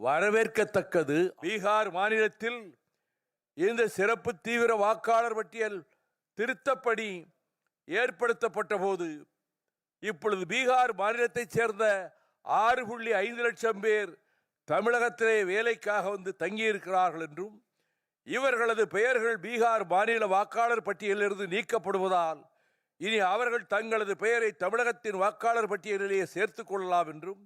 வரவேற்கத்தக்கது. பீகார் மாநிலத்தில் இந்த சிறப்பு தீவிர வாக்காளர் பட்டியல் திருத்தப்படி ஏற்படுத்தப்பட்ட போது இப்பொழுது பீகார் மாநிலத்தைச் சேர்ந்த ஆறு புள்ளி ஐந்து லட்சம் பேர் தமிழகத்திலே வேலைக்காக வந்து தங்கியிருக்கிறார்கள் என்றும் இவர்களது பெயர்கள் பீகார் மாநில வாக்காளர் பட்டியலிலிருந்து நீக்கப்படுவதால் இனி அவர்கள் தங்களது பெயரை தமிழகத்தின் வாக்காளர் பட்டியலிலேயே சேர்த்துக் கொள்ளலாம் என்றும்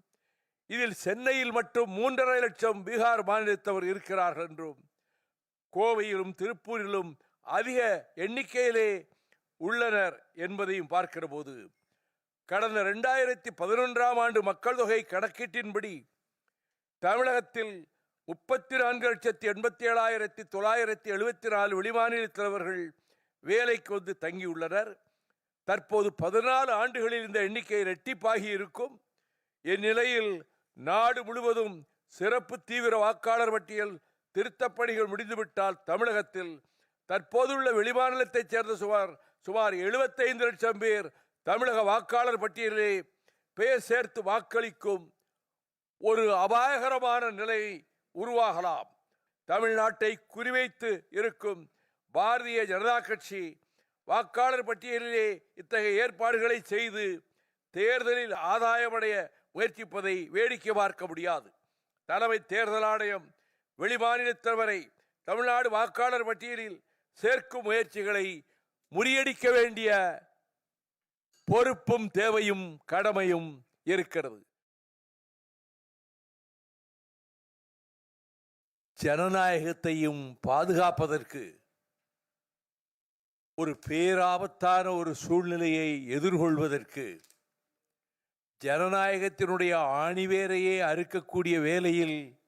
இதில் சென்னையில் மட்டும் மூன்றரை லட்சம் பீகார் மாநிலத்தவர் இருக்கிறார்கள் என்றும் கோவையிலும் திருப்பூரிலும் அதிக எண்ணிக்கையிலே உள்ளனர் என்பதையும் பார்க்கிற போது கடந்த ரெண்டாயிரத்தி பதினொன்றாம் ஆண்டு மக்கள் தொகை கணக்கீட்டின்படி தமிழகத்தில் முப்பத்தி நான்கு லட்சத்தி எண்பத்தி ஏழாயிரத்தி தொள்ளாயிரத்தி எழுபத்தி நாலு வெளிமாநிலத்தவர்கள் வேலைக்கு வந்து தங்கியுள்ளனர். தற்போது பதினாலு ஆண்டுகளில் இந்த எண்ணிக்கை இரட்டிப்பாகி இருக்கும். இந்நிலையில் நாடு முழுவதும் சிறப்பு தீவிர வாக்காளர் பட்டியல் திருத்தப்பணிகள் முடிந்துவிட்டால் தமிழகத்தில் தற்போதுள்ள வெளிமாநிலத்தைச் சேர்ந்த சுமார் சுமார் 75 லட்சம் பேர் தமிழக வாக்காளர் பட்டியலிலே பெயர் சேர்த்து வாக்களிக்கும் ஒரு அபாயகரமான நிலை உருவாகலாம். தமிழ்நாட்டை குறிவைத்து இருக்கும் பாரதிய ஜனதா கட்சி வாக்காளர் பட்டியலிலே இத்தகைய ஏற்பாடுகளை செய்து தேர்தலில் ஆதாயமடைய முயற்சிப்பதை வேடிக்கை பார்க்க முடியாது. தலைமை தேர்தல் ஆணையம் வெளிமாநிலத்தவரை தமிழ்நாடு வாக்காளர் பட்டியலில் சேர்க்கும் முயற்சிகளை முறியடிக்க வேண்டிய பொறுப்பும் தேவையும் கடமையும் இருக்கிறது. ஜனநாயகத்தையும் பாதுகாப்பதற்கு ஒரு பேராபத்தான ஒரு சூழ்நிலையை எதிர்கொள்வதற்கு ஜனநாயகத்தினுடைய ஆணிவேரையே அறுக்கக்கூடிய வேலையில்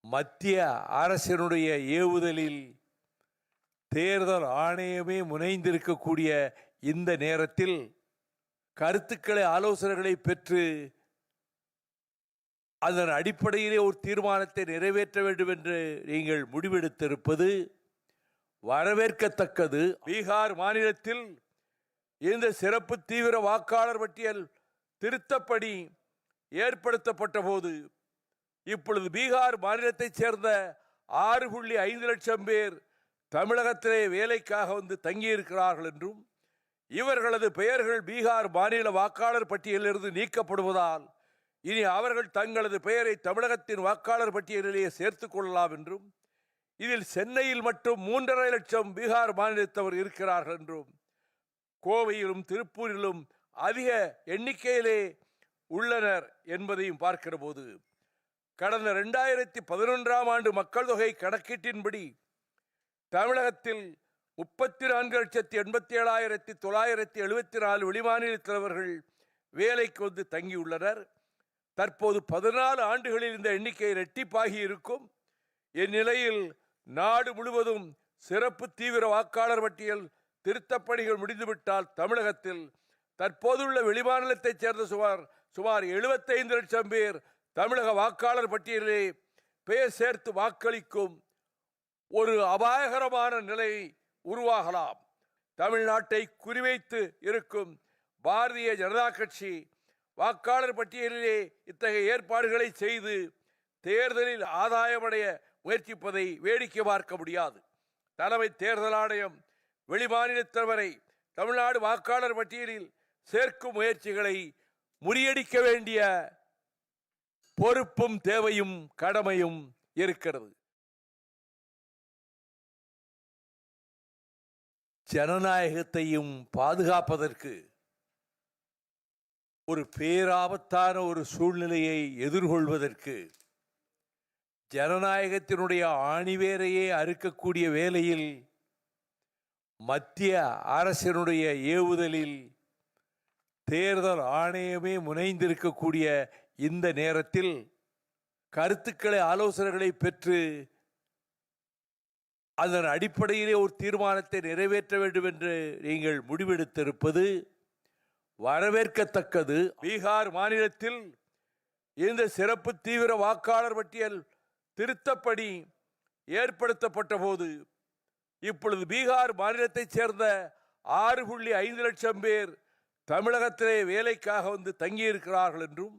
மத்திய அரசினுடைய ஏவுதலில் தேர்தல் ஆணையமே முனைந்திருக்கக்கூடிய இந்த நேரத்தில் கருத்துக்களை ஆலோசனைகளை பெற்று அதன் அடிப்படையிலே ஒரு தீர்மானத்தை நிறைவேற்ற வேண்டும் என்று நீங்கள் முடிவெடுத்திருப்பது வரவேற்கத்தக்கது. பீகார் மாநிலத்தில் இந்த சிறப்பு தீவிர வாக்காளர் பட்டியல் திருத்தப்படி ஏற்படுத்தப்பட்ட போது இப்பொழுது பீகார் மாநிலத்தைச் சேர்ந்த ஆறு புள்ளி ஐந்து லட்சம் பேர் தமிழகத்திலே வேலைக்காக வந்து தங்கியிருக்கிறார்கள் என்றும் இவர்களது பெயர்கள் பீகார் மாநில வாக்காளர் பட்டியலிலிருந்து நீக்கப்படுவதால் இனி அவர்கள் தங்களது பெயரை தமிழகத்தின் வாக்காளர் பட்டியலிலேயே சேர்த்துக் கொள்ளலாம் என்றும் இதில் சென்னையில் மட்டும் மூன்றரை லட்சம் பீகார் மாநிலத்தவர் இருக்கிறார்கள் என்றும் கோவையிலும் திருப்பூரிலும் அதிக எண்ணிக்கையிலே உள்ளனர் என்பதையும் பார்க்கிற போது கடந்த ரெண்டாயிரத்தி பதினொன்றாம் ஆண்டு மக்கள் தொகை கணக்கீட்டின்படி தமிழகத்தில் முப்பத்தி நான்கு லட்சத்தி எண்பத்தி ஏழாயிரத்தி தொள்ளாயிரத்தி எழுபத்தி நாலு வெளிமாநிலத்தவர்கள் வேலைக்கு வந்து தங்கியுள்ளனர். தற்போது பதினாலு ஆண்டுகளில் இந்த எண்ணிக்கை இரட்டிப்பாகி இருக்கும். இந்நிலையில் நாடு முழுவதும் சிறப்பு தீவிர வாக்காளர் பட்டியல் திருத்தப்பணிகள் முடிந்துவிட்டால் தமிழகத்தில் தற்போதுள்ள வெளிமாநிலத்தைச் சேர்ந்த சுமார் சுமார் 75 லட்சம் பேர் தமிழக வாக்காளர் பட்டியலிலே பெயர் சேர்த்து வாக்களிக்கும் ஒரு அபாயகரமான நிலை உருவாகலாம். தமிழ்நாட்டை குறிவைத்து இருக்கும் பாரதிய ஜனதா கட்சி வாக்காளர் பட்டியலிலே இத்தகைய ஏற்பாடுகளை செய்து தேர்தலில் ஆதாயமடைய முயற்சிப்பதை வேடிக்கை பார்க்க முடியாது. தலைமை தேர்தல் ஆணையம் வெளிமாநிலத்தவரை தமிழ்நாடு வாக்காளர் பட்டியலில் சேர்க்கும் முயற்சிகளை முறியடிக்க வேண்டிய பொறுப்பும் தேவையும் கடமையும் இருக்கிறது. ஜனநாயகத்தையும் பாதுகாப்பதற்கு ஒரு பேராபத்தான ஒரு சூழ்நிலையை எதிர்கொள்வதற்கு ஜனநாயகத்தினுடைய ஆணிவேரையே அறுக்கக்கூடிய வேளையில் மத்திய அரசினுடைய ஏவுதலில் தேர்தல் ஆணையமே முனைந்திருக்கக்கூடிய இந்த நேரத்தில் கருத்துக்களை ஆலோசனைகளை பெற்று அதன் அடிப்படையிலே ஒரு தீர்மானத்தை நிறைவேற்ற வேண்டும் என்று நீங்கள் முடிவெடுத்திருப்பது வரவேற்கத்தக்கது. பீகார் மாநிலத்தில் இந்த சிறப்பு தீவிர வாக்காளர் பட்டியல் திருத்தப்படி ஏற்படுத்தப்பட்ட போது இப்பொழுது பீகார் மாநிலத்தைச் சேர்ந்த ஆறு புள்ளி ஐந்து லட்சம் பேர் தமிழகத்திலே வேலைக்காக வந்து தங்கியிருக்கிறார்கள் என்றும்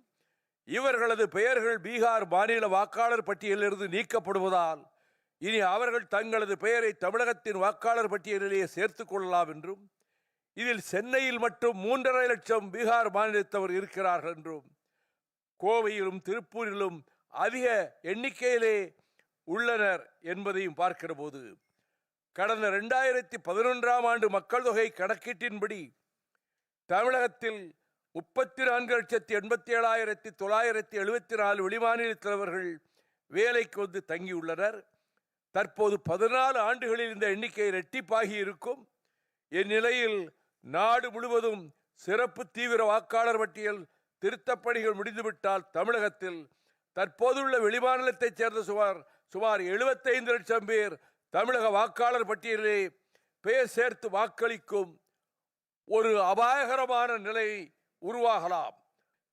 இவர்களது பெயர்கள் பீகார் மாநில வாக்காளர் பட்டியலிலிருந்து நீக்கப்படுவதால் இனி அவர்கள் தங்களது பெயரை தமிழகத்தின் வாக்காளர் பட்டியலிலேயே சேர்த்துக் கொள்ளலாம் என்றும் இதில் சென்னையில் மட்டும் மூன்றரை லட்சம் பீகார் மாநிலத்தவர் இருக்கிறார்கள் என்றும் கோவையிலும் திருப்பூரிலும் அதிக எண்ணிக்கையிலே உள்ளனர் என்பதையும் பார்க்கிற போது கடந்த ரெண்டாயிரத்தி பதினொன்றாம் ஆண்டு மக்கள் தொகை கணக்கீட்டின்படி தமிழகத்தில் முப்பத்தி நான்கு லட்சத்தி எண்பத்தி ஏழாயிரத்தி தொள்ளாயிரத்தி எழுபத்தி நாலு வெளிமாநிலத்தவர்கள் வேலைக்கு வந்து தங்கியுள்ளனர். தற்போது பதினாலு ஆண்டுகளில் இந்த எண்ணிக்கை இரட்டிப்பாகி இருக்கும். இந்நிலையில் நாடு முழுவதும் சிறப்பு தீவிர வாக்காளர் பட்டியல் திருத்தப்பணிகள் முடிந்துவிட்டால் தமிழகத்தில் தற்போதுள்ள வெளிமாநிலத்தைச் சேர்ந்த சுமார் சுமார் 75 லட்சம் பேர் தமிழக வாக்காளர் பட்டியலிலே பெயர் சேர்த்து வாக்களிக்கும் ஒரு அபாயகரமான நிலை உருவாகலாம்.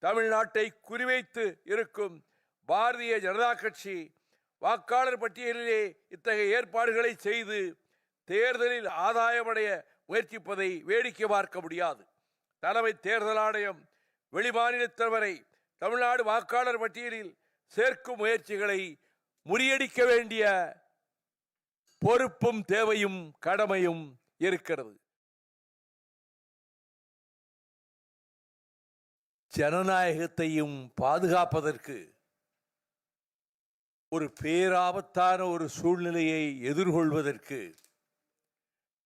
தமிழ்நாட்டை குறிவைத்து இருக்கும் பாரதிய ஜனதா கட்சி வாக்காளர் பட்டியலிலே இத்தகைய ஏற்பாடுகளை செய்து தேர்தலில் ஆதாயமடைய முயற்சிப்பதை வேடிக்கை பார்க்க முடியாது. தலைமை தேர்தல் ஆணையம் வெளிமாநிலத்தவரை தமிழ்நாடு வாக்காளர் பட்டியலில் சேர்க்கும் முயற்சிகளை முறியடிக்க வேண்டிய பொறுப்பும் தேவையும் கடமையும் இருக்கிறது. ஜனநாயகத்தையும் பாதுகாப்பதற்கு ஒரு பேராபத்தான ஒரு சூழ்நிலையை எதிர்கொள்வதற்கு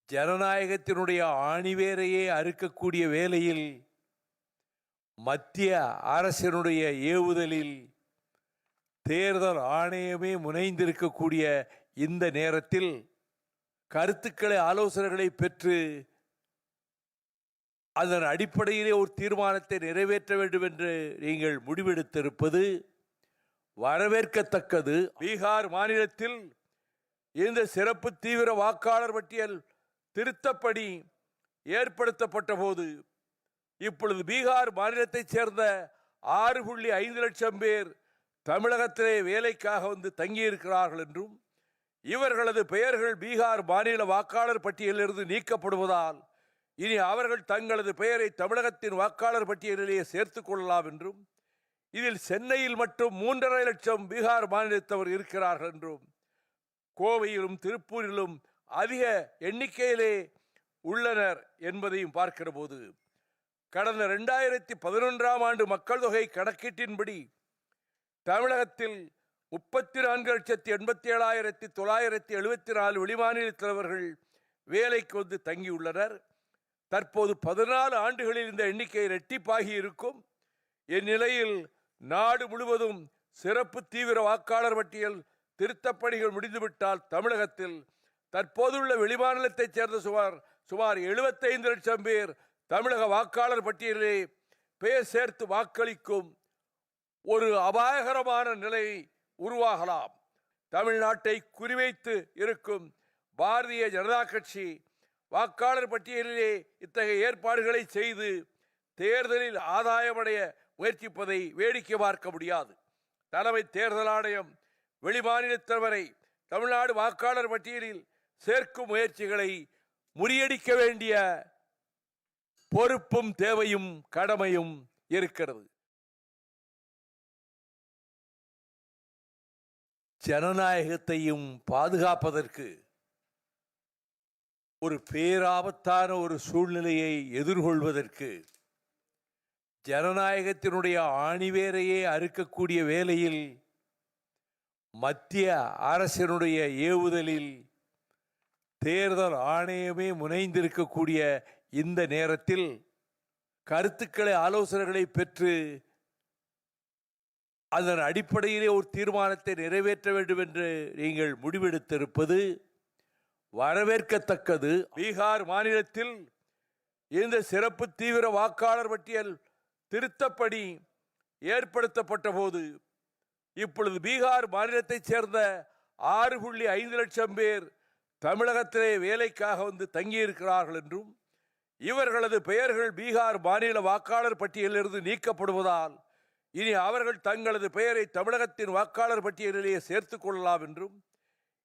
ஜனநாயகத்தினுடைய ஆணிவேரையே அறுக்கக்கூடிய வேளையில் மத்திய அரசினுடைய ஏவுதலில் தேர்தல் ஆணையமே முனைந்திருக்கக்கூடிய இந்த நேரத்தில் கருத்துக்களை ஆலோசனைகளை பெற்று அதன் அடிப்படையிலே ஒரு தீர்மானத்தை நிறைவேற்ற வேண்டும் என்று நீங்கள் முடிவெடுத்திருப்பது வரவேற்கத்தக்கது. பீகார் மாநிலத்தில் இந்த சிறப்பு தீவிர வாக்காளர் பட்டியல் திருத்தப்படி ஏற்படுத்தப்பட்ட போது இப்பொழுது பீகார் மாநிலத்தைச் சேர்ந்த ஆறு புள்ளி ஐந்து லட்சம் பேர் தமிழகத்திலே வேலைக்காக வந்து தங்கியிருக்கிறார்கள் என்றும் இவர்களது பெயர்கள் பீகார் மாநில வாக்காளர் பட்டியலிலிருந்து நீக்கப்படுவதால் இனி அவர்கள் தங்களது பெயரை தமிழகத்தின் வாக்காளர் பட்டியலிலேயே சேர்த்துக் கொள்ளலாம் என்றும் இதில் சென்னையில் மட்டும் மூன்றரை லட்சம் பீகார் மாநிலத்தவர் இருக்கிறார்கள் என்றும் கோவையிலும் திருப்பூரிலும் அதிக எண்ணிக்கையிலே உள்ளனர் என்பதையும் பார்க்கிற போது கடந்த ரெண்டாயிரத்தி பதினொன்றாம் ஆண்டு மக்கள் தொகை கணக்கீட்டின்படி தமிழகத்தில் முப்பத்தி நான்கு லட்சத்தி எண்பத்தி ஏழாயிரத்தி தொள்ளாயிரத்தி எழுபத்தி நாலு வெளிமாநிலத்தவர்கள் வேலைக்கு வந்து தங்கியுள்ளனர். தற்போது பதினாலு ஆண்டுகளில் இந்த எண்ணிக்கை இரட்டிப்பாகி இருக்கும். இந்நிலையில் நாடு முழுவதும் சிறப்பு தீவிர வாக்காளர் பட்டியல் திருத்தப்பணிகள் முடிந்துவிட்டால் தமிழகத்தில் தற்போதுள்ள வெளிமாநிலத்தைச் சேர்ந்த சுமார் சுமார் 75 லட்சம் பேர் தமிழக வாக்காளர் பட்டியலிலே பெயர் சேர்த்து வாக்களிக்கும் ஒரு அபாயகரமான நிலை உருவாகலாம். தமிழ்நாட்டை குறிவைத்து இருக்கும் பாரதிய ஜனதா கட்சி வாக்காளர் பட்டியலிலே இத்தகைய ஏற்பாடுகளை செய்து தேர்தலில் ஆதாயமடைய முயற்சிப்பதை வேடிக்கை பார்க்க முடியாது. தலைமை தேர்தல் ஆணையம் வெளிமாநிலத்தவரை தமிழ்நாடு வாக்காளர் பட்டியலில் சேர்க்கும் முயற்சிகளை முறியடிக்க வேண்டிய பொறுப்பும் தேவையும் கடமையும் இருக்கிறது. ஜனநாயகத்தையும் பாதுகாப்பதற்கு ஒரு பேராபத்தான ஒரு சூழ்நிலையை எதிர்கொள்வதற்கு ஜனநாயகத்தினுடைய ஆணிவேரையே அறுக்கக்கூடிய வேளையில் மத்திய அரசினுடைய ஏவுதலில் தேர்தல் ஆணையமே முனைந்திருக்கக்கூடிய இந்த நேரத்தில் கருத்துக்களை ஆலோசனைகளை பெற்று அதன் அடிப்படையிலே ஒரு தீர்மானத்தை நிறைவேற்ற வேண்டும் என்று நீங்கள் முடிவெடுத்திருப்பது வரவேற்கத்தக்கது. பீகார் மாநிலத்தில் இந்த சிறப்பு தீவிர வாக்காளர் பட்டியல் திருத்தப்படி ஏற்படுத்தப்பட்ட போது இப்பொழுது பீகார் மாநிலத்தைச் சேர்ந்த ஆறு புள்ளி ஐந்து லட்சம் பேர் தமிழகத்திலே வேலைக்காக வந்து தங்கியிருக்கிறார்கள் என்றும் இவர்களது பெயர்கள் பீகார் மாநில வாக்காளர் பட்டியலிலிருந்து நீக்கப்படுவதால் இனி அவர்கள் தங்களது பெயரை தமிழகத்தின் வாக்காளர் பட்டியலிலேயே சேர்த்துக் கொள்ளலாம் என்றும்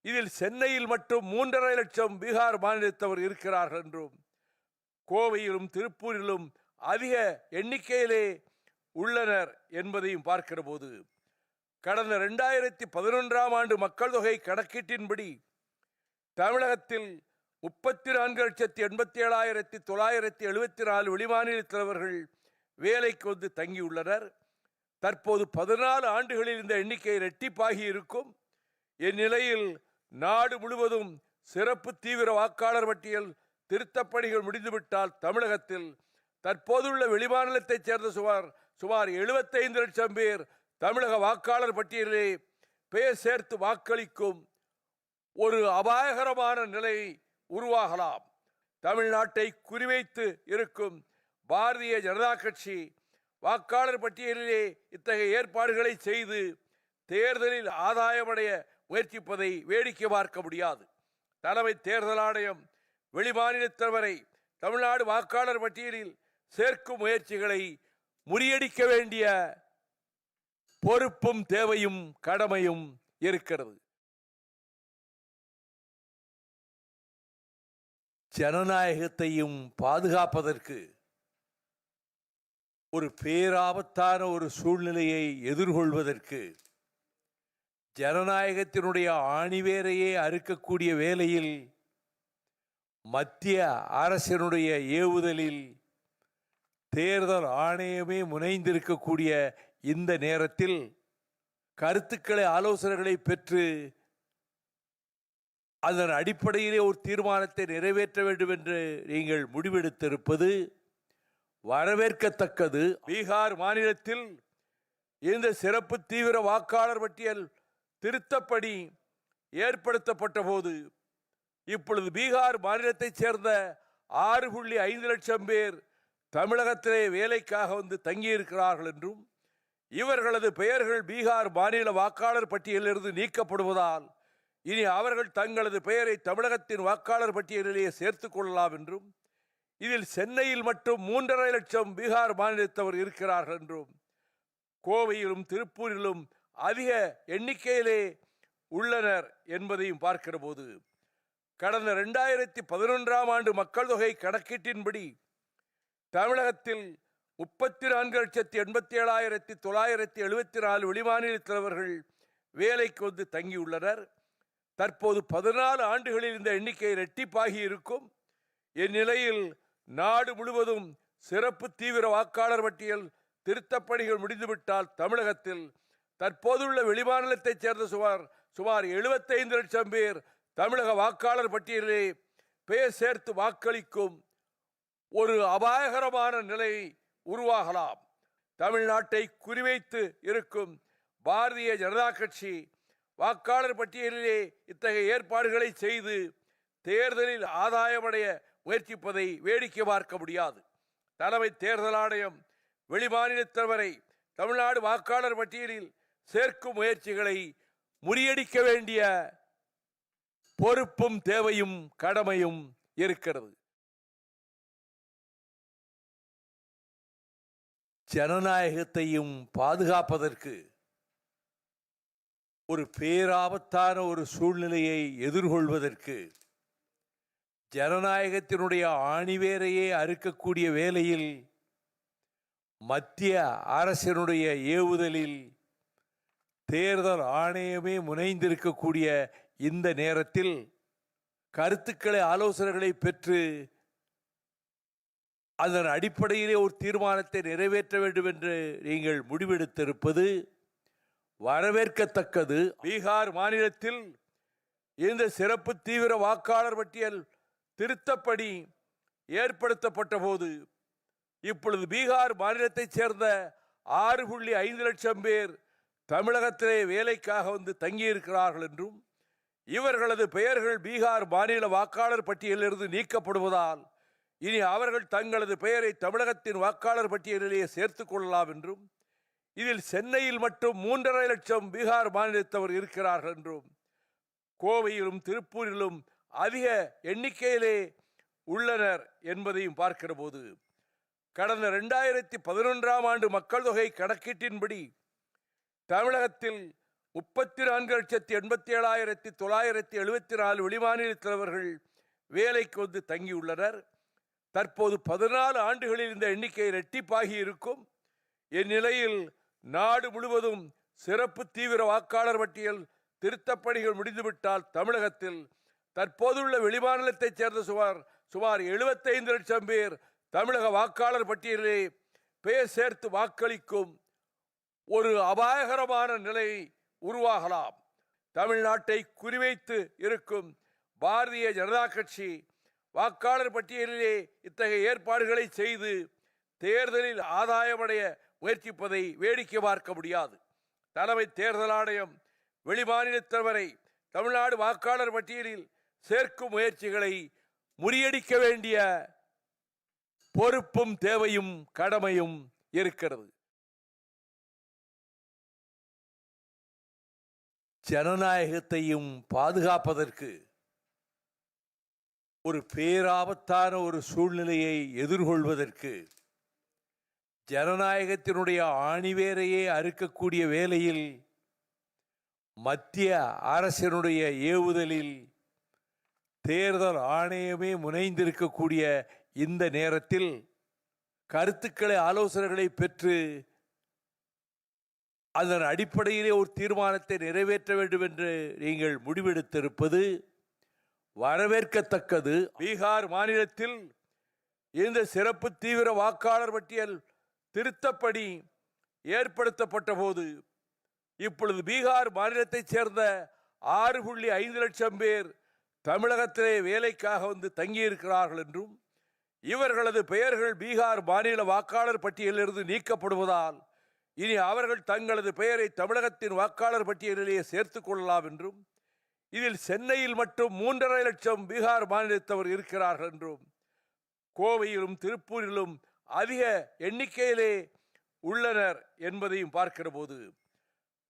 இதில் சென்னையில் மட்டும் மூன்றரை லட்சம் பீகார் மாநிலத்தவர் இருக்கிறார்கள் என்றும் கோவையிலும் திருப்பூரிலும் அதிக எண்ணிக்கையிலே உள்ளனர் என்பதையும் பார்க்கிற போது கடந்த ரெண்டாயிரத்தி பதினொன்றாம் ஆண்டு மக்கள் தொகை கணக்கீட்டின்படி தமிழகத்தில் முப்பத்தி நான்கு லட்சத்தி எண்பத்தி ஏழாயிரத்தி தொள்ளாயிரத்தி எழுபத்தி நாலு வெளிமாநிலத்தவர்கள் வேலைக்கு வந்து தங்கியுள்ளனர். தற்போது பதினாலு ஆண்டுகளில் இந்த எண்ணிக்கை இரட்டிப்பாகி இருக்கும். இந்நிலையில் நாடு முழுவதும் சிறப்பு தீவிர வாக்காளர் பட்டியல் திருத்தப்பணிகள் முடிந்துவிட்டால் தமிழகத்தில் தற்போதுள்ள வெளிமாநிலத்தைச் சேர்ந்த சுமார் சுமார் 75 லட்சம் பேர் தமிழக வாக்காளர் பட்டியலிலே பெயர் சேர்த்து வாக்களிக்கும் ஒரு அபாயகரமான நிலை உருவாகலாம். தமிழ்நாட்டை குறிவைத்து இருக்கும் பாரதிய ஜனதா கட்சி வாக்காளர் பட்டியலிலே இத்தகைய ஏற்பாடுகளை செய்து தேர்தலில் ஆதாயமடைய முயற்சிப்பதை வேடிக்கை பார்க்க முடியாது. தலைமை தேர்தல் ஆணையம் வெளிமாநிலத்தவரை தமிழ்நாடு வாக்காளர் பட்டியலில் சேர்க்கும் முயற்சிகளை முறியடிக்க வேண்டிய பொறுப்பும் தேவையும் கடமையும் இருக்கிறது. ஜனநாயகத்தையும் பாதுகாப்பதற்கு ஒரு பேராபத்தான ஒரு சூழ்நிலையை எதிர்கொள்வதற்கு ஜனநாயகத்தினுடைய ஆணிவேரையே அறுக்கக்கூடிய வேளையில் மத்திய அரசினுடைய ஏவுதலில் தேர்தல் ஆணையமே முனைந்திருக்கக்கூடிய இந்த நேரத்தில் கருத்துக்களை ஆலோசனைகளை பெற்று அதன் அடிப்படையிலே ஒரு தீர்மானத்தை நிறைவேற்ற வேண்டும் என்று நீங்கள் முடிவெடுத்திருப்பது வரவேற்கத்தக்கது. பீகார் மாநிலத்தில் இந்த சிறப்பு தீவிர வாக்காளர் பட்டியல் திருத்தப்படி ஏற்படுத்தப்பட்ட போது இப்பொழுது பீகார் மாநிலத்தைச் சேர்ந்த ஆறு புள்ளி ஐந்து லட்சம் பேர் தமிழகத்திலே வேலைக்காக வந்து தங்கியிருக்கிறார்கள் என்றும் இவர்களது பெயர்கள் பீகார் மாநில வாக்காளர் பட்டியலிலிருந்து நீக்கப்படுவதால் இனி அவர்கள் தங்களது பெயரை தமிழகத்தின் வாக்காளர் பட்டியலிலேயே சேர்த்துக் கொள்ளலாம் என்றும் இதில் சென்னையில் மட்டும் மூன்றரை லட்சம் பீகார் மாநிலத்தவர் இருக்கிறார்கள் என்றும் கோவையிலும் திருப்பூரிலும் அதிக எண்ணிக்கையிலே உள்ளனர் என்பதையும் பார்க்கிற போது கடந்த ரெண்டாயிரத்தி பதினொன்றாம் ஆண்டு மக்கள் தொகை கணக்கீட்டின்படி தமிழகத்தில் முப்பத்தி நான்கு லட்சத்தி எண்பத்தி ஏழாயிரத்தி தொள்ளாயிரத்தி எழுபத்தி நாலு வெளிமாநிலத்தவர்கள் வேலைக்கு வந்து தங்கியுள்ளனர். தற்போது பதினாலு ஆண்டுகளில் இந்த எண்ணிக்கை இரட்டிப்பாகி இருக்கும். இந்நிலையில் நாடு முழுவதும் சிறப்பு தீவிர வாக்காளர் பட்டியல் திருத்தப்பணிகள் முடிந்துவிட்டால் தமிழகத்தில் தற்போதுள்ள வெளிமாநிலத்தைச் சேர்ந்த சுமார் சுமார் 75 லட்சம் பேர் தமிழக வாக்காளர் பட்டியலிலே பெயர் சேர்த்து வாக்களிக்கும் ஒரு அபாயகரமான நிலை உருவாகலாம். தமிழ்நாட்டை குறிவைத்து இருக்கும் பாரதிய ஜனதா கட்சி வாக்காளர் பட்டியலிலே இத்தகைய ஏற்பாடுகளை செய்து தேர்தலில் ஆதாயமடைய முயற்சிப்பதை வேடிக்கை பார்க்க முடியாது. தலைமை தேர்தல் ஆணையம் வெளிமாநிலத்தவரை தமிழ்நாடு வாக்காளர் பட்டியலில் சேர்க்கும் முயற்சிகளை முறியடிக்க வேண்டிய பொறுப்பும் தேவையும் கடமையும் இருக்கிறது. ஜனநாயகத்தையும் பாதுகாப்பதற்கு ஒரு பேராபத்தான ஒரு சூழ்நிலையை எதிர்கொள்வதற்கு ஜனநாயகத்தினுடைய ஆணிவேரையே அறுக்கக்கூடிய வேலையில் மத்திய அரசினுடைய ஏவுதலில் தேர்தல் ஆணையமே முனைந்திருக்கக்கூடிய இந்த நேரத்தில் கருத்துக்களை ஆலோசனைகளை பெற்று அதன் அடிப்படையிலே ஒரு தீர்மானத்தை நிறைவேற்ற வேண்டும் என்று நீங்கள் முடிவெடுத்திருப்பது வரவேற்கத்தக்கது. பீகார் மாநிலத்தில் இந்த சிறப்பு தீவிர வாக்காளர் பட்டியல் திருத்தப்படி ஏற்படுத்தப்பட்ட போது இப்பொழுது பீகார் மாநிலத்தைச் சேர்ந்த ஆறு புள்ளி ஐந்து லட்சம் பேர் தமிழகத்திலே வேலைக்காக வந்து தங்கியிருக்கிறார்கள் என்றும் இவர்களது பெயர்கள் பீகார் மாநில வாக்காளர் பட்டியலிலிருந்து நீக்கப்படுவதால் இனி அவர்கள் தங்களது பெயரை தமிழகத்தின் வாக்காளர் பட்டியலிலேயே சேர்த்து கொள்ளலாம் என்றும் இதில் சென்னையில் மட்டும் மூன்றரை லட்சம் பீகார் மாநிலத்தவர் இருக்கிறார்கள் என்றும் கோவையிலும் திருப்பூரிலும் அதிக எண்ணிக்கையிலே உள்ளனர் என்பதையும் பார்க்கிற போது கடந்த ரெண்டாயிரத்தி பதினொன்றாம் ஆண்டு மக்கள் தொகை கணக்கீட்டின்படி தமிழகத்தில் முப்பத்தி நான்கு லட்சத்தி எண்பத்தி ஏழாயிரத்தி தொள்ளாயிரத்தி எழுபத்தி நாலு வெளிமாநிலத்தவர்கள் வேலைக்கு வந்து தங்கியுள்ளனர். தற்போது பதினாலு ஆண்டுகளில் இந்த எண்ணிக்கை இரட்டிப்பாகி இருக்கும். இந்நிலையில் நாடு முழுவதும் சிறப்பு தீவிர வாக்காளர் பட்டியல் திருத்தப்பணிகள் முடிந்துவிட்டால் தமிழகத்தில் தற்போதுள்ள வெளிமாநிலத்தைச் சேர்ந்த சுமார் சுமார் 75 லட்சம் பேர் தமிழக வாக்காளர் பட்டியலிலே பெயர் சேர்த்து வாக்களிக்கும் ஒரு அபாயகரமான நிலை உருவாகலாம். தமிழ்நாட்டை குறிவைத்து இருக்கும் பாரதிய ஜனதா கட்சி வாக்காளர் பட்டியலிலே இத்தகைய ஏற்பாடுகளை செய்து தேர்தலில் ஆதாயமடைய முயற்சிப்பதை வேடிக்கை பார்க்க முடியாது. தலைமை தேர்தல் ஆணையம் வெளிமாநிலத்தவரை தமிழ்நாடு வாக்காளர் பட்டியலில் சேர்க்கும் முயற்சிகளை முறியடிக்க வேண்டிய பொறுப்பும் தேவையும் கடமையும் இருக்கிறது. ஜனநாயகத்தையும் பாதுகாப்பதற்கு ஒரு பேராபத்தான ஒரு சூழ்நிலையை எதிர்கொள்வதற்கு ஜனநாயகத்தினுடைய ஆணிவேரையே அறுக்கக்கூடிய வேளையில் மத்திய அரசினுடைய ஏவுதலில் தேர்தல் ஆணையமே முனைந்திருக்கக்கூடிய இந்த நேரத்தில் கருத்துக்களை ஆலோசனைகளை பெற்று அதன் அடிப்படையிலே ஒரு தீர்மானத்தை நிறைவேற்ற வேண்டும் என்று நீங்கள் முடிவெடுத்திருப்பது வரவேற்கத்தக்கது. பீகார் மாநிலத்தில் இந்த சிறப்பு தீவிர வாக்காளர் பட்டியல் திருத்தப்படி ஏற்படுத்தப்பட்ட போது இப்பொழுது பீகார் மாநிலத்தைச் சேர்ந்த ஆறு புள்ளி ஐந்து லட்சம் பேர் தமிழகத்திலே வேலைக்காக வந்து தங்கியிருக்கிறார்கள் என்றும் இவர்களது பெயர்கள் பீகார் மாநில வாக்காளர் பட்டியலிலிருந்து நீக்கப்படுவதால் இனி அவர்கள் தங்களது பெயரை தமிழகத்தின் வாக்காளர் பட்டியலிலேயே சேர்த்துக் கொள்ளலாம் என்றும் இதில் சென்னையில் மட்டும் மூன்றரை லட்சம் பீகார் மாநிலத்தவர் இருக்கிறார்கள் என்றும் கோவையிலும் திருப்பூரிலும் அதிக எண்ணிக்கையிலே உள்ளனர் என்பதையும் பார்க்கிற போது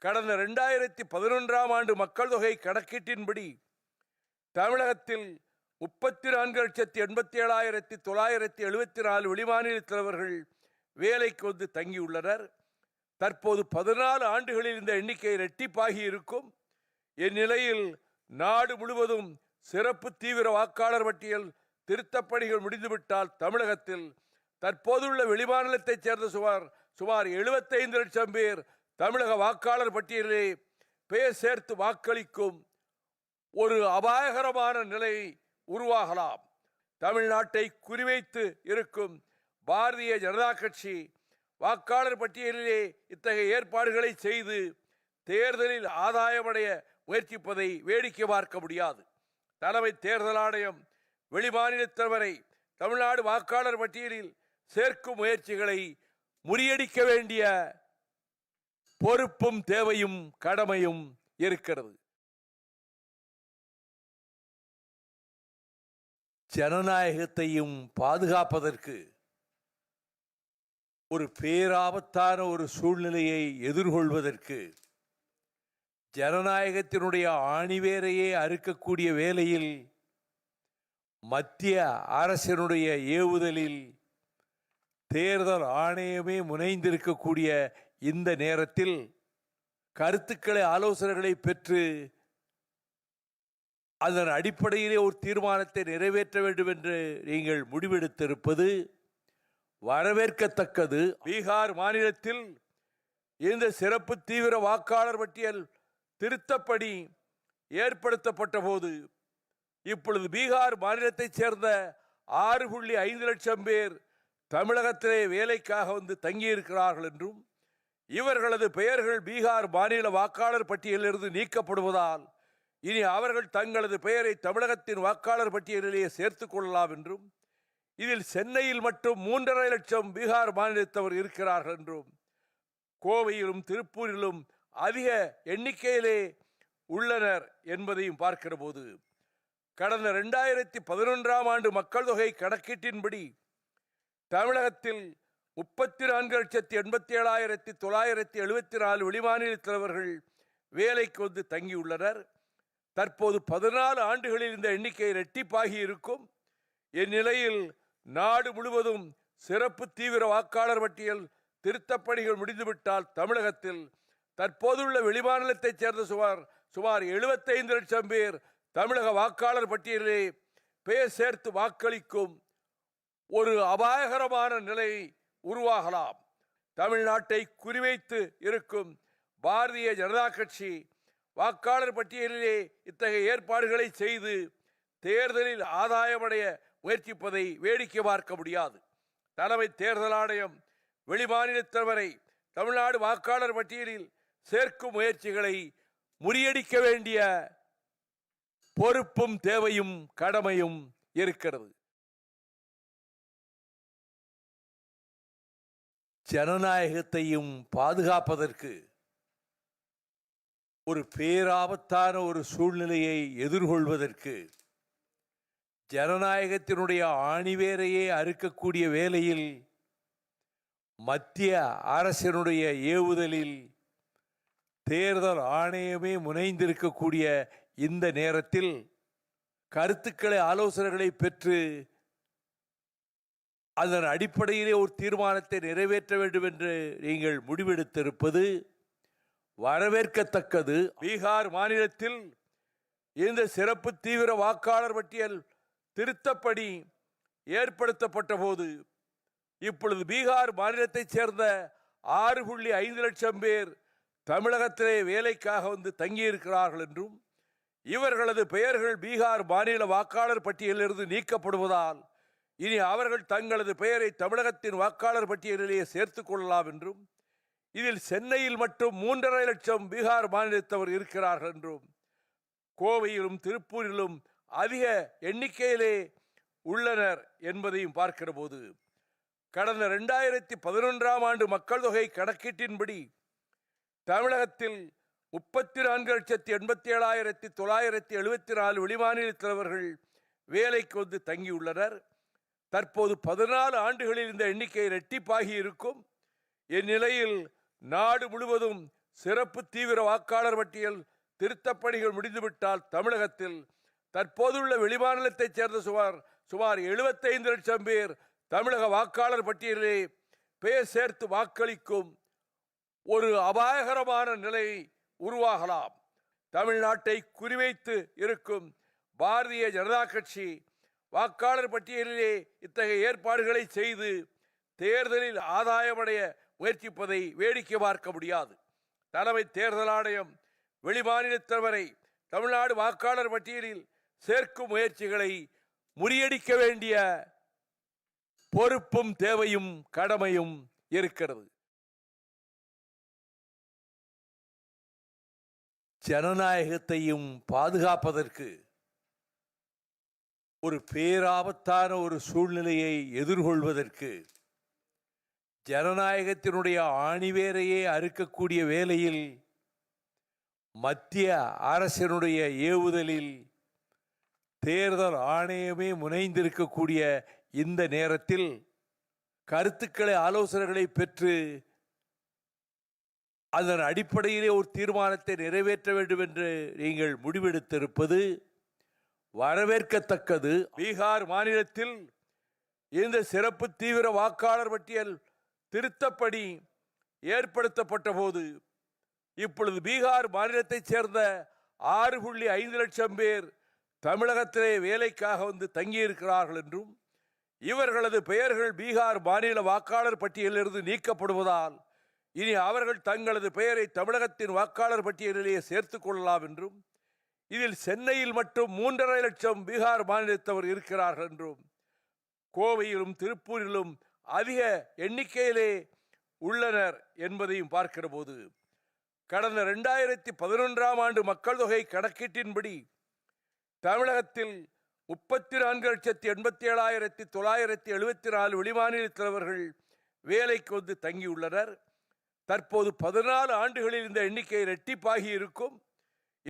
கடந்த ரெண்டாயிரத்தி பதினொன்றாம் ஆண்டு மக்கள் தொகை கணக்கீட்டின்படி தமிழகத்தில் முப்பத்தி நான்கு லட்சத்தி எண்பத்தி ஏழாயிரத்தி தொள்ளாயிரத்தி எழுபத்தி நாலு வெளிமாநிலத்தவர்கள் வேலைக்கு வந்து தங்கியுள்ளனர். தற்போது பதினாலு ஆண்டுகளில் இந்த எண்ணிக்கை இரட்டிப்பாகி இருக்கும். இந்நிலையில் நாடு முழுவதும் சிறப்பு தீவிர வாக்காளர் பட்டியல் திருத்தப்பணிகள் முடிந்துவிட்டால் தமிழகத்தில் தற்போதுள்ள வெளிமாநிலத்தைச் சேர்ந்த சுமார் சுமார் 75 லட்சம் பேர் தமிழக வாக்காளர் பட்டியலிலே பெயர் சேர்த்து வாக்களிக்கும் ஒரு அபாயகரமான நிலை உருவாகலாம். தமிழ்நாட்டை குறிவைத்து இருக்கும் பாரதிய ஜனதா கட்சி வாக்காளர் பட்டியலிலே இத்தகைய ஏற்பாடுகளை செய்து தேர்தலில் ஆதாயமடைய முயற்சிப்பதை வேடிக்கை பார்க்க முடியாது. தலைமை தேர்தல் ஆணையம் வெளிமாநிலத்தவரை தமிழ்நாடு வாக்காளர் பட்டியலில் சேர்க்கும் முயற்சிகளை முறியடிக்க வேண்டிய பொறுப்பும் தேவையும் கடமையும் இருக்கிறது. ஜனநாயகத்தையும் பாதுகாப்பதற்கு ஒரு பேராபத்தான ஒரு சூழ்நிலையை எதிர்கொள்வதற்கு ஜனநாயகத்தினுடைய ஆணிவேரையே அறுக்கக்கூடிய வேளையில் மத்திய அரசினுடைய ஏவுதலில் தேர்தல் ஆணையமே முனைந்திருக்கக்கூடிய இந்த நேரத்தில் கருத்துக்களை ஆலோசனைகளை பெற்று அதன் அடிப்படையிலே ஒரு தீர்மானத்தை நிறைவேற்ற வேண்டும் என்று நீங்கள் முடிவெடுத்திருப்பது வரவேற்கத்தக்கது. பீகார் மாநிலத்தில் இந்த சிறப்பு தீவிர வாக்காளர் பட்டியல் திருத்தப்படி ஏற்படுத்தப்பட்ட போது இப்பொழுது பீகார் மாநிலத்தைச் சேர்ந்த ஆறு புள்ளி ஐந்து லட்சம் பேர் தமிழகத்திலே வேலைக்காக வந்து தங்கியிருக்கிறார்கள் என்றும் இவர்களது பெயர்கள் பீகார் மாநில வாக்காளர் பட்டியலிலிருந்து நீக்கப்படுவதால் இனி அவர்கள் தங்களது பெயரை தமிழகத்தின் வாக்காளர் பட்டியலிலேயே சேர்த்துக் கொள்ளலாம் என்றும் இதில் சென்னையில் மட்டும் மூன்றரை லட்சம் பீகார் மாநிலத்தவர் இருக்கிறார்கள் என்றும் கோவையிலும் திருப்பூரிலும் அதிக எண்ணிக்கையிலே உள்ளனர் என்பதையும் பார்க்கிற போது கடந்த ரெண்டாயிரத்தி பதினொன்றாம் ஆண்டு மக்கள் தொகை கணக்கீட்டின்படி தமிழகத்தில் முப்பத்தி நான்கு லட்சத்தி எண்பத்தி ஏழாயிரத்தி தொள்ளாயிரத்தி எழுபத்தி நாலு வெளிமாநிலத்தவர்கள் வேலைக்கு வந்து தங்கியுள்ளனர். தற்போது பதினாலு ஆண்டுகளில் இந்த எண்ணிக்கை இரட்டிப்பாகி இருக்கும். இந்நிலையில் நாடு முழுவதும் சிறப்பு தீவிர வாக்காளர் பட்டியல் திருத்தப் பணிகள் முடிந்துவிட்டால் தமிழகத்தில் தற்போதுள்ள வெளிமாநிலத்தைச் சேர்ந்த சுமார் சுமார் 75 லட்சம் பேர் தமிழக வாக்காளர் பட்டியலிலே பெயர் சேர்த்து வாக்களிக்கும் ஒரு அபாயகரமான நிலை உருவாகலாம். தமிழ்நாட்டை குறிவைத்து இருக்கும் பாரதிய ஜனதா கட்சி வாக்காளர் பட்டியலிலே இத்தகைய ஏற்பாடுகளை செய்து தேர்தலில் ஆதாயமடைய முயற்சிப்பதை வேடிக்கை பார்க்க முடியாது. தலைமை தேர்தல் ஆணையம் வெளிமாநிலத்தவரை தமிழ்நாடு வாக்காளர் பட்டியலில் சேர்க்கும் முயற்சிகளை முறியடிக்க வேண்டிய பொறுப்பும் தேவையும் கடமையும் இருக்கிறது. ஜனநாயகத்தையும் பாதுகாப்பதற்கு ஒரு பேராபத்தான ஒரு சூழ்நிலையை எதிர்கொள்வதற்கு ஜனநாயகத்தினுடைய ஆணிவேரையே அறுக்கக்கூடிய வேளையில் மத்திய அரசினுடைய ஏவுதலில் தேர்தல் ஆணையமே முனைந்திருக்கக்கூடிய இந்த நேரத்தில் கருத்துக்களை ஆலோசனைகளை பெற்று அதன் அடிப்படையிலே ஒரு தீர்மானத்தை நிறைவேற்ற வேண்டும் என்று நீங்கள் முடிவெடுத்திருப்பது வரவேற்கத்தக்கது. பீகார் மாநிலத்தில் இந்த சிறப்பு தீவிர வாக்காளர் பட்டியல் திருத்தப்படி ஏற்படுத்தப்பட்ட போது இப்பொழுது பீகார் மாநிலத்தைச் சேர்ந்த ஆறு புள்ளி ஐந்து லட்சம் பேர் தமிழகத்திலே வேலைக்காக வந்து தங்கியிருக்கிறார்கள் என்றும் இவர்களது பெயர்கள் பீகார் மாநில வாக்காளர் பட்டியலிலிருந்து நீக்கப்படுவதால் இனி அவர்கள் தங்களது பெயரை தமிழகத்தின் வாக்காளர் பட்டியலிலேயே சேர்த்துக் கொள்ளலாம் என்றும் இதில் சென்னையில் மட்டும் மூன்றரை லட்சம் பீகார் மாநிலத்தவர் இருக்கிறார்கள் என்றும் கோவையிலும் திருப்பூரிலும் அதிக எண்ணிக்கையிலே உள்ளனர் என்பதையும் பார்க்கிற போது கடந்த ரெண்டாயிரத்தி பதினொன்றாம் ஆண்டு மக்கள் தொகை கணக்கீட்டின்படி தமிழகத்தில் முப்பத்தி நான்கு லட்சத்தி எண்பத்தி ஏழாயிரத்தி தொள்ளாயிரத்தி எழுபத்தி நாலு வெளிமாநிலத்தவர்கள் வேலைக்கு வந்து தங்கியுள்ளனர். தற்போது பதினாலு ஆண்டுகளில் இந்த எண்ணிக்கை இரட்டிப்பாகி இருக்கும். இந்நிலையில் நாடு முழுவதும் சிறப்பு தீவிர வாக்காளர் பட்டியல் திருத்தப்பணிகள் முடிந்துவிட்டால் தமிழகத்தில் தற்போதுள்ள வெளிமாநிலத்தைச் சேர்ந்த சுமார் சுமார் 75 லட்சம் பேர் தமிழக வாக்காளர் பட்டியலிலே பெயர் சேர்த்து வாக்களிக்கும் ஒரு அபாயகரமான நிலை உருவாகலாம். தமிழ்நாட்டை குறிவைத்து இருக்கும் பாரதிய ஜனதா கட்சி வாக்காளர் பட்டியலிலே இத்தகைய ஏற்பாடுகளை செய்து தேர்தலில் ஆதாயமடைய முயற்சிப்பதை வேடிக்கை பார்க்க முடியாது. தலைமை தேர்தல் ஆணையம் வெளிமாநிலத்தவரை தமிழ்நாடு வாக்காளர் பட்டியலில் சேர்க்கும் முயற்சிகளை முறியடிக்க வேண்டிய பொறுப்பும் தேவையும் கடமையும் இருக்கிறது. ஜனநாயகத்தையும் பாதுகாப்பதற்கு ஒரு பேராபத்தான ஒரு சூழ்நிலையை எதிர்கொள்வதற்கு ஜனநாயகத்தினுடைய ஆணிவேரையே அறுக்கக்கூடிய வேளையில் மத்திய அரசினுடைய ஏவுதலில் தேர்தல் ஆணையமே முனைந்திருக்கக்கூடிய இந்த நேரத்தில் கருத்துக்களை ஆலோசனைகளை பெற்று அதன் அடிப்படையிலே ஒரு தீர்மானத்தை நிறைவேற்ற வேண்டும் என்று நீங்கள் முடிவெடுத்திருப்பது வரவேற்கத்தக்கது. பீகார் மாநிலத்தில் இந்த சிறப்பு தீவிர வாக்காளர் பட்டியல் திருத்தப்படி ஏற்படுத்தப்பட்ட போது இப்பொழுது பீகார் மாநிலத்தைச் சேர்ந்த ஆறு புள்ளி ஐந்து லட்சம் பேர் தமிழகத்திலே வேலைக்காக வந்து தங்கியிருக்கிறார்கள் என்றும் இவர்களது பெயர்கள் பீகார் மாநில வாக்காளர் பட்டியலிலிருந்து நீக்கப்படுவதால் இனி அவர்கள் தங்களது பெயரை தமிழகத்தின் வாக்காளர் பட்டியலிலேயே சேர்த்துக் கொள்ளலாம் என்றும் இதில் சென்னையில் மட்டும் மூன்றரை லட்சம் பீகார் மாநிலத்தவர் இருக்கிறார்கள் என்றும் கோவையிலும் திருப்பூரிலும் அதிக எண்ணிக்கையிலே உள்ளனர் என்பதையும் பார்க்கிற போது கடந்த ரெண்டாயிரத்தி பதினொன்றாம் ஆண்டு மக்கள் தொகை கணக்கீட்டின்படி தமிழகத்தில் முப்பத்தி நான்கு லட்சத்தி எண்பத்தி ஏழாயிரத்தி தொள்ளாயிரத்தி எழுபத்தி நாலு வெளிமாநிலத்தவர்கள் வேலைக்கு வந்து தங்கியுள்ளனர். தற்போது பதினாலு ஆண்டுகளில் இந்த எண்ணிக்கை இரட்டிப்பாகி இருக்கும்.